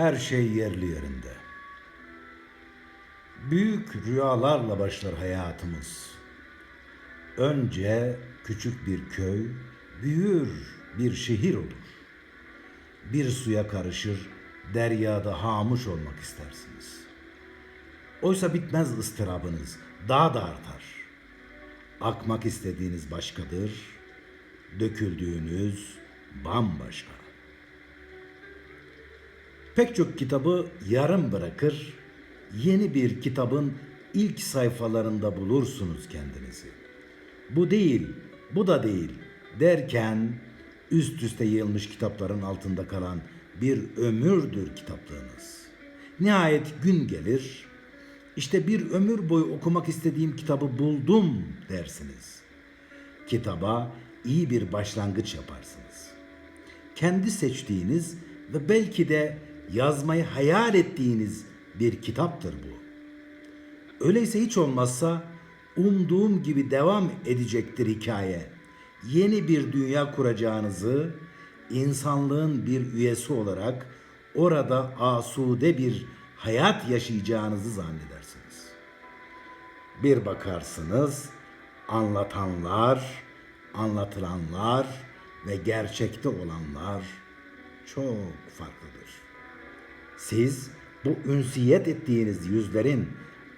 Her şey yerli yerinde. Büyük rüyalarla başlar hayatımız. Önce küçük bir köy, büyür bir şehir olur. Bir suya karışır, deryada hamuş olmak istersiniz. Oysa bitmez ıstırabınız, daha da artar. Akmak istediğiniz başkadır, döküldüğünüz bambaşka. Pek çok kitabı yarım bırakır, yeni bir kitabın ilk sayfalarında bulursunuz kendinizi. Bu değil, bu da değil derken üst üste yığılmış kitapların altında kalan bir ömürdür kitaplığınız. Nihayet gün gelir, işte bir ömür boyu okumak istediğim kitabı buldum dersiniz. Kitaba iyi bir başlangıç yaparsınız. Kendi seçtiğiniz ve belki de yazmayı hayal ettiğiniz bir kitaptır bu. Öyleyse hiç olmazsa umduğum gibi devam edecektir hikaye. Yeni bir dünya kuracağınızı, insanlığın bir üyesi olarak orada asude bir hayat yaşayacağınızı zannedersiniz. Bir bakarsınız anlatanlar, anlatılanlar ve gerçekte olanlar çok farklıdır. Siz bu ünsiyet ettiğiniz yüzlerin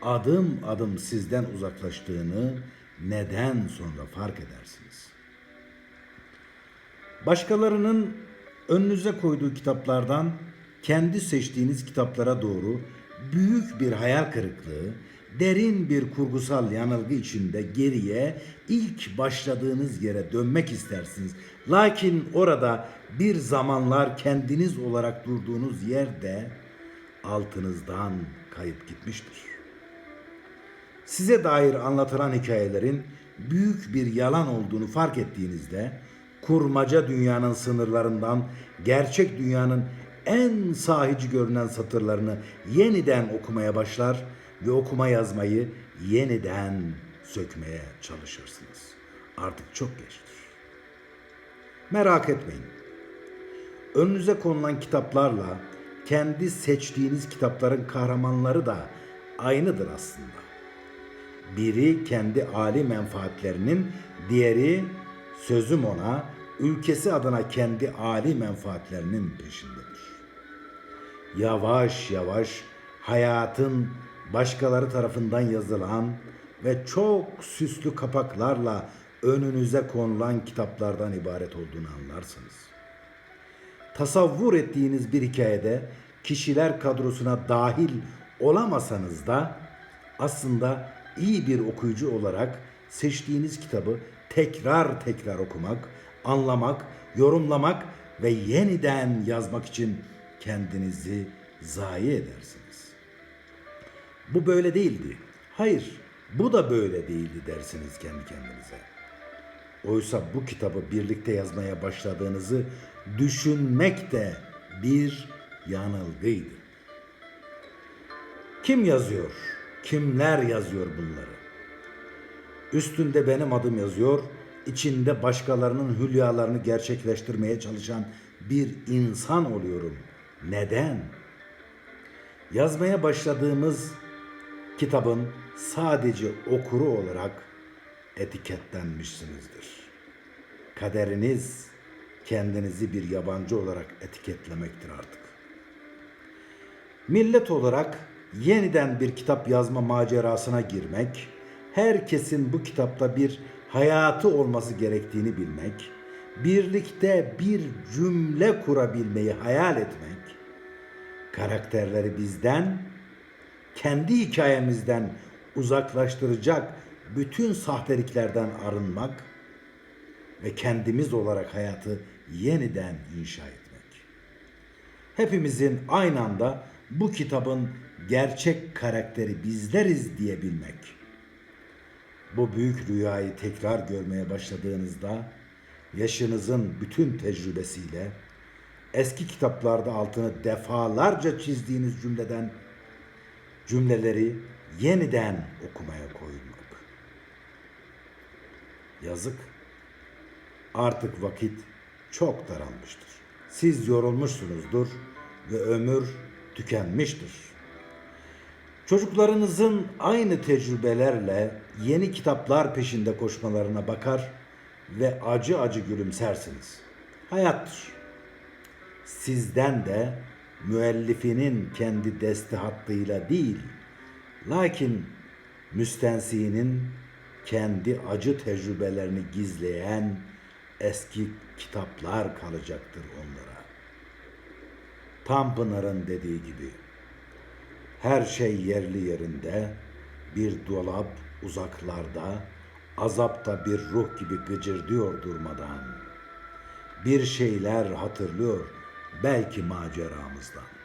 adım adım sizden uzaklaştığını neden sonra fark edersiniz. Başkalarının önünüze koyduğu kitaplardan kendi seçtiğiniz kitaplara doğru büyük bir hayal kırıklığı, derin bir kurgusal yanılgı içinde geriye ilk başladığınız yere dönmek istersiniz. Lakin orada bir zamanlar kendiniz olarak durduğunuz yerde altınızdan kayıp gitmiştir. Size dair anlatılan hikayelerin büyük bir yalan olduğunu fark ettiğinizde kurmaca dünyanın sınırlarından gerçek dünyanın en sahici görünen satırlarını yeniden okumaya başlar okuma yazmayı yeniden sökmeye çalışırsınız. Artık çok geçtir. Merak etmeyin. Önünüze konulan kitaplarla kendi seçtiğiniz kitapların kahramanları da aynıdır aslında. Biri kendi âli menfaatlerinin, diğeri sözüm ona ülkesi adına kendi âli menfaatlerinin peşindedir. Yavaş yavaş hayatın başkaları tarafından yazılan ve çok süslü kapaklarla önünüze konulan kitaplardan ibaret olduğunu anlarsınız. Tasavvur ettiğiniz bir hikayede kişiler kadrosuna dahil olamasanız da aslında iyi bir okuyucu olarak seçtiğiniz kitabı tekrar tekrar okumak, anlamak, yorumlamak ve yeniden yazmak için kendinizi zayi edersiniz. Bu böyle değildi. Hayır, bu da böyle değildi dersiniz kendi kendinize. Oysa bu kitabı birlikte yazmaya başladığınızı düşünmek de bir yanılgıydı. Kim yazıyor? Kimler yazıyor bunları? Üstünde benim adım yazıyor, içinde başkalarının hülyalarını gerçekleştirmeye çalışan bir insan oluyorum. Neden? Yazmaya başladığımız kitabın sadece okuru olarak etiketlenmişsinizdir. Kaderiniz kendinizi bir yabancı olarak etiketlemektir artık. Millet olarak yeniden bir kitap yazma macerasına girmek, herkesin bu kitapta bir hayatı olması gerektiğini bilmek, birlikte bir cümle kurabilmeyi hayal etmek, karakterleri bizden, kendi hikayemizden uzaklaştıracak bütün sahteliklerden arınmak ve kendimiz olarak hayatı yeniden inşa etmek. Hepimizin aynı anda bu kitabın gerçek karakteri bizleriz diyebilmek. Bu büyük rüyayı tekrar görmeye başladığınızda yaşınızın bütün tecrübesiyle eski kitaplarda altını defalarca çizdiğiniz cümleden cümleleri yeniden okumaya koyulmak. Yazık. Artık vakit çok daralmıştır. Siz yorulmuşsunuzdur ve ömür tükenmiştir. Çocuklarınızın aynı tecrübelerle yeni kitaplar peşinde koşmalarına bakar ve acı acı gülümsersiniz. Hayattır. Sizden de müellifinin kendi desti hattıyla değil, lakin müstensinin kendi acı tecrübelerini gizleyen eski kitaplar kalacaktır onlara. Tanpınar'ın dediği gibi her şey yerli yerinde, bir dolap uzaklarda, azapta bir ruh gibi gıcırdıyor durmadan. Bir şeyler hatırlıyor belki maceramızdan.